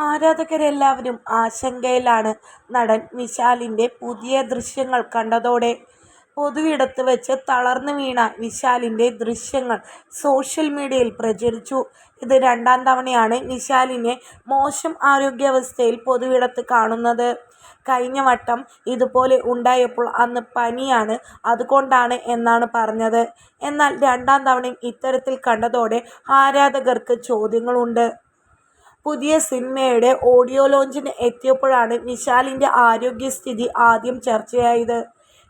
ആരാധകരെല്ലാവരും ആശങ്കയിലാണ്. നടൻ വിശാലിന്റെ പുതിയ ദൃശ്യങ്ങൾ കണ്ടതോടെ പൊതുവിടത്ത് വെച്ച് തളർന്നു വീണ വിശാലിന്റെ ദൃശ്യങ്ങൾ സോഷ്യൽ മീഡിയയിൽ പ്രചരിച്ചു. ഇത് രണ്ടാം തവണയാണ് വിശാലിനെ മോശം ആരോഗ്യാവസ്ഥയിൽ പൊതുവിടത്ത് കാണുന്നത്. കഴിഞ്ഞ വട്ടം ഇതുപോലെ ഉണ്ടായപ്പോൾ അന്ന് പനിയാണ് അതുകൊണ്ടാണ് എന്നാണ് പറഞ്ഞത്. എന്നാൽ രണ്ടാം തവണയും ഇത്തരത്തിൽ കണ്ടതോടെ ആരാധകർക്ക് ചോദ്യങ്ങളുണ്ട്. പുതിയ സിനിമയുടെ ഓഡിയോ ലോഞ്ചിന് എത്തിയപ്പോഴാണ് വിശാലിന്റെ ആരോഗ്യസ്ഥിതി ആദ്യം ചർച്ചയായത്.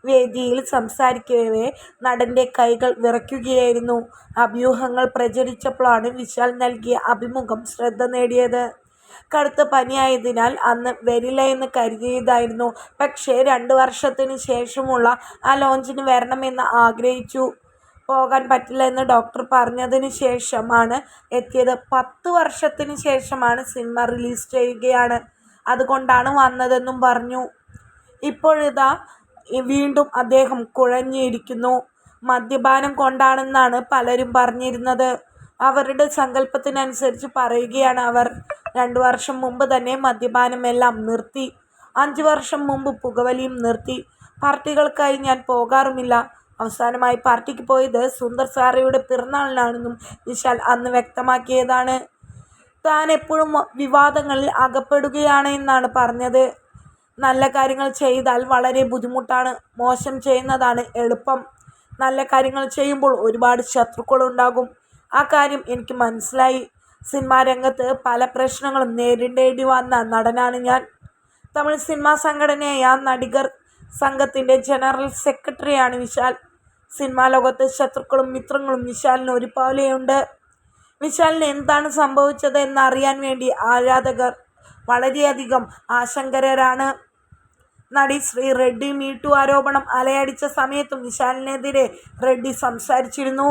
വേദിയിൽ സംസാരിക്കവേ നടന്റെ കൈകൾ വിറയ്ക്കുകയായിരുന്നു. അഭ്യൂഹങ്ങൾ പ്രചരിച്ചപ്പോഴാണ് വിശാൽ നൽകിയ അഭിമുഖം ശ്രദ്ധ നേടിയത്. കടുത്ത പനിയായതിനാൽ അന്ന് വരില്ല എന്ന് കരുതിയതായിരുന്നു. പക്ഷേ രണ്ട് വർഷത്തിന് ശേഷമുള്ള ആ ലോഞ്ചിന് വരണമെന്ന് ആഗ്രഹിച്ചു. പോകാൻ പറ്റില്ല എന്ന് ഡോക്ടർ പറഞ്ഞതിന് ശേഷമാണ് എത്തിയത്. പത്ത് വർഷത്തിന് ശേഷമാണ് സിനിമ റിലീസ് ചെയ്യുകയാണ്. അതുകൊണ്ടാണ് വന്നതെന്നും പറഞ്ഞു. ഇപ്പോഴിതാ വീണ്ടും അദ്ദേഹം കുഴഞ്ഞിരിക്കുന്നു. മദ്യപാനം കൊണ്ടാണെന്നാണ് പലരും പറഞ്ഞിരുന്നത്. അവരുടെ സങ്കല്പത്തിനനുസരിച്ച് പറയുകയാണ് അവർ. രണ്ടു വർഷം മുമ്പ് തന്നെ മദ്യപാനമെല്ലാം നിർത്തി. അഞ്ച് വർഷം മുമ്പ് പുകവലിയും നിർത്തി. പാർട്ടികൾക്കായി ഞാൻ പോകാറുമില്ല. അവസാനമായി പാർട്ടിക്ക് പോയത് സുന്ദർ സാറയുടെ പിറന്നാളിനാണെന്നും വിശാൽ അന്ന് വ്യക്തമാക്കിയതാണ്. താൻ എപ്പോഴും വിവാദങ്ങളിൽ അകപ്പെടുകയാണ് എന്നാണ് പറഞ്ഞത്. നല്ല കാര്യങ്ങൾ ചെയ്താൽ വളരെ ബുദ്ധിമുട്ടാണ്. മോശം ചെയ്യുന്നതാണ് എളുപ്പം. നല്ല കാര്യങ്ങൾ ചെയ്യുമ്പോൾ ഒരുപാട് ശത്രുക്കളുണ്ടാകും. ആ കാര്യം എനിക്ക് മനസ്സിലായി. സിനിമാ രംഗത്ത് പല പ്രശ്നങ്ങളും നേരിടേണ്ടി വന്ന നടനാണ് ഞാൻ. തമിഴ് സിനിമാ സംഘടനയായ നടികർ സംഘത്തിന്റെ ജനറൽ സെക്രട്ടറിയാണ് വിശാൽ. സിനിമാ ലോകത്ത് ശത്രുക്കളും മിത്രങ്ങളും വിശാലിന് ഒരുപോലെയുണ്ട് വിശാലിന് എന്താണ് സംഭവിച്ചത് എന്നറിയാൻ വേണ്ടി ആരാധകർ വളരെയധികം ആശങ്കരാണ്. നടി ശ്രീ റെഡ്ഡി മീട്ടു ആരോപണം അലയടിച്ച സമയത്തും വിശാലിനെതിരെ റെഡ്ഡി സംസാരിച്ചിരുന്നു.